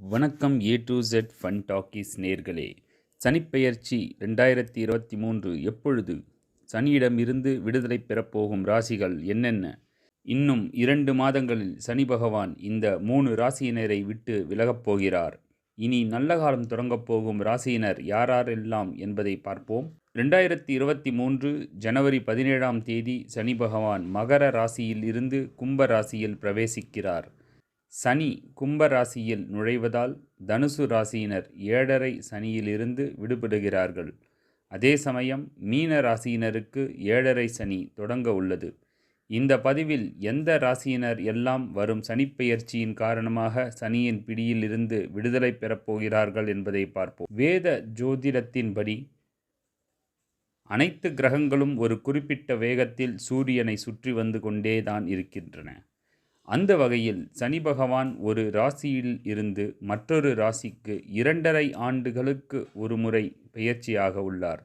வணக்கம் A to Z fun talkies நேர்களே. சனிப்பெயர்ச்சி ரெண்டாயிரத்தி இருபத்தி மூன்று எப்பொழுது? சனியிடமிருந்து விடுதலை பெறப்போகும் ராசிகள் என்னென்ன? இன்னும் இரண்டு மாதங்களில் சனி பகவான் இந்த மூணு ராசியினரை விட்டு விலகப் போகிறார். இனி நல்ல காலம் தொடங்கப் போகும் ராசியினர் யாரெல்லாம் என்பதை பார்ப்போம். ரெண்டாயிரத்தி இருபத்தி மூன்று ஜனவரி பதினேழாம் தேதி சனி பகவான் மகர ராசியில் இருந்து கும்ப ராசியில் பிரவேசிக்கிறார். சனி கும்ப ராசியில் நுழைவதால் தனுசு ராசியினர் ஏழரை சனியிலிருந்து விடுபடுகிறார்கள். அதே சமயம் மீன ராசியினருக்கு ஏழரை சனி தொடங்க உள்ளது. இந்த பதிவில் எந்த ராசியினர் எல்லாம் வரும் சனிப்பெயர்ச்சியின் காரணமாக சனியின் பிடியில் இருந்து விடுதலை பெறப்போகிறார்கள் என்பதை பார்ப்போம். வேத ஜோதிடத்தின்படி அனைத்து கிரகங்களும் ஒரு குறிப்பிட்ட வேகத்தில் சூரியனை சுற்றி வந்து கொண்டே தான் இருக்கின்றன. அந்த வகையில் சனி பகவான் ஒரு ராசியில் இருந்து மற்றொரு ராசிக்கு இரண்டரை ஆண்டுகளுக்கு ஒரு முறை பெயர்ச்சியாக உள்ளார்.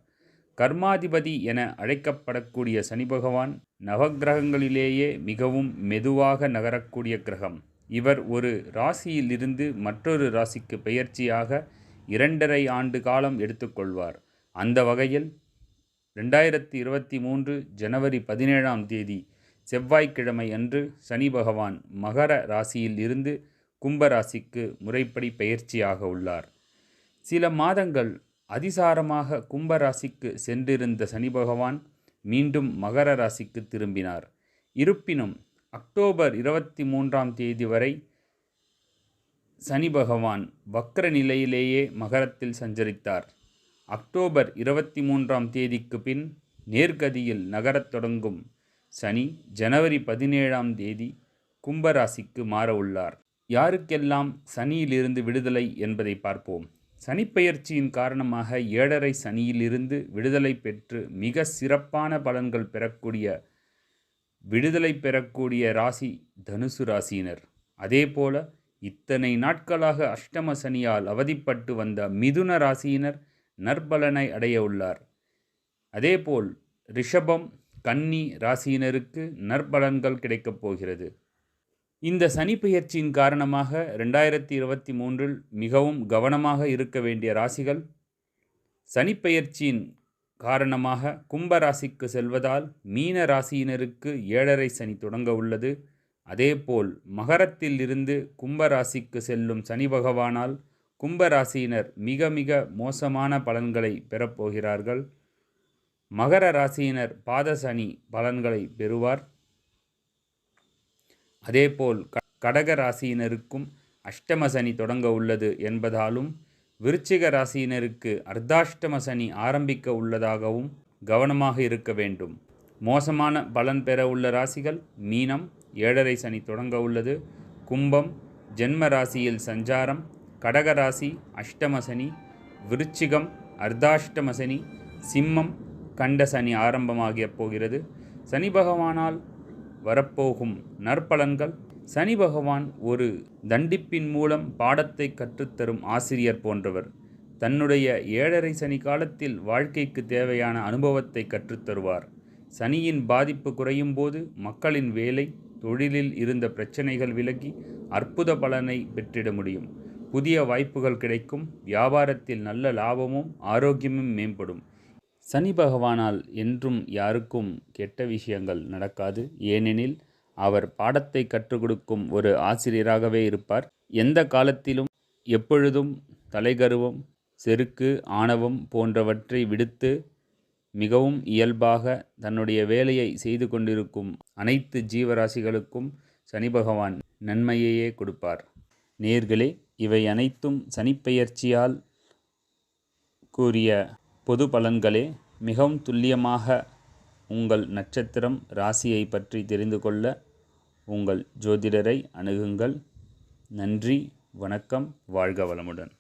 கர்மாதிபதி என அழைக்கப்படக்கூடிய சனி பகவான் நவக்கிரகங்களிலேயே மிகவும் மெதுவாக நகரக்கூடிய கிரகம். இவர் ஒரு ராசியிலிருந்து மற்றொரு ராசிக்கு பெயர்ச்சியாக இரண்டரை ஆண்டு காலம் எடுத்துக்கொள்வார் அந்த வகையில் ரெண்டாயிரத்தி இருபத்தி மூன்று ஜனவரி பதினேழாம் தேதி செவ்வாய்க்கிழமை அன்று சனி பகவான் மகர ராசியில் இருந்து கும்ப ராசிக்கு முறைப்படி பயிற்சியாக உள்ளார். சில மாதங்கள் அதிசாரமாக கும்ப ராசிக்கு சென்றிருந்த சனி பகவான் மீண்டும் மகர ராசிக்கு திரும்பினார். இருப்பினும் அக்டோபர் இருபத்தி மூன்றாம் தேதி வரை சனி பகவான் வக்ர நிலையிலேயே மகரத்தில் சஞ்சரித்தார். அக்டோபர் இருபத்தி மூன்றாம் தேதிக்கு பின் நேர்கதியில் நகரத் தொடங்கும் சனி ஜனவரி பதினேழாம் தேதி கும்பராசிக்கு மாற உள்ளார். யாருக்கெல்லாம் சனியிலிருந்து விடுதலை என்பதை பார்ப்போம். சனிப்பெயர்ச்சியின் காரணமாக ஏழரை சனியிலிருந்து விடுதலை பெற்று மிக சிறப்பான பலன்கள் பெறக்கூடிய விடுதலை பெறக்கூடிய ராசி தனுசு ராசியினர். அதேபோல இத்தனை நாட்களாக அஷ்டம சனியால் அவதிப்பட்டு வந்த மிதுன ராசியினர் நற்பலனை அடைய உள்ளார். அதேபோல் ரிஷபம் கன்னி ராசியினருக்கு நற்பலன்கள் கிடைக்கப் போகிறது. இந்த சனி பெயர்ச்சியின் காரணமாக ரெண்டாயிரத்தி இருபத்தி மூன்றில் மிகவும் கவனமாக இருக்க வேண்டிய ராசிகள் சனிப்பெயர்ச்சியின் காரணமாக கும்ப ராசிக்கு செல்வதால் மீன ராசியினருக்கு ஏழரை சனி தொடங்க உள்ளது. அதேபோல் மகரத்தில் இருந்து கும்ப ராசிக்கு செல்லும் சனி பகவானால் கும்ப ராசியினர் மிக மிக மோசமான பலன்களை பெறப்போகிறார்கள் மகர ராசியினர் பாத சனி பலன்களை பெறுவார். அதேபோல் கடக ராசியினருக்கும் அஷ்டம சனி தொடங்க உள்ளது என்பதாலும் விருச்சிக ராசியினருக்கு அர்த்தாஷ்டம சனி ஆரம்பிக்க உள்ளதாகவும் கவனமாக இருக்க வேண்டும். மோசமான பலன் பெற உள்ள ராசிகள் மீனம் ஏழரை சனி தொடங்க உள்ளது. கும்பம் ஜென்ம ராசியில் சஞ்சாரம் கடக ராசி அஷ்டம சனி விருச்சிகம் அர்த்தாஷ்டம சனி சிம்மம் கண்ட சனி ஆரம்பமாகிய போகிறது. சனி பகவானால் வரப்போகும் நற்பலன்கள். சனி பகவான் ஒரு தண்டிப்பின் மூலம் பாடத்தை கற்றுத்தரும் ஆசிரியர் போன்றவர். தன்னுடைய ஏழரை சனி காலத்தில் வாழ்க்கைக்கு தேவையான அனுபவத்தை கற்றுத்தருவார். சனியின் பாதிப்பு குறையும் போது மக்களின் வேலை தொழிலில் இருந்த பிரச்சனைகள் விலகி அற்புத பலனை பெற்றிட முடியும். புதிய வாய்ப்புகள் கிடைக்கும். வியாபாரத்தில் நல்ல லாபமும் ஆரோக்கியமும் மேம்படும். சனி பகவானால் என்றும் யாருக்கும் கெட்ட விஷயங்கள் நடக்காது. ஏனெனில் அவர் பாடத்தை கற்றுக் கொடுக்கும் ஒரு ஆசிரியராகவே இருப்பார். எந்த காலத்திலும் எப்பொழுதும் தலைகருவம் செருக்கு ஆணவம் போன்றவற்றை விடுத்து மிகவும் இயல்பாக தன்னுடைய வேலையை செய்து கொண்டிருக்கும் அனைத்து ஜீவராசிகளுக்கும் சனி பகவான் நன்மையையே கொடுப்பார். நேர்களே இவை அனைத்தும் சனிப்பெயர்ச்சியால் கூறிய பொது பலன்களே மிகவும் துல்லியமாக உங்கள் நட்சத்திரம் ராசியை பற்றி தெரிந்து கொள்ள உங்கள் ஜோதிடரை அணுகுங்கள். நன்றி வணக்கம் வாழ்க வளமுடன்.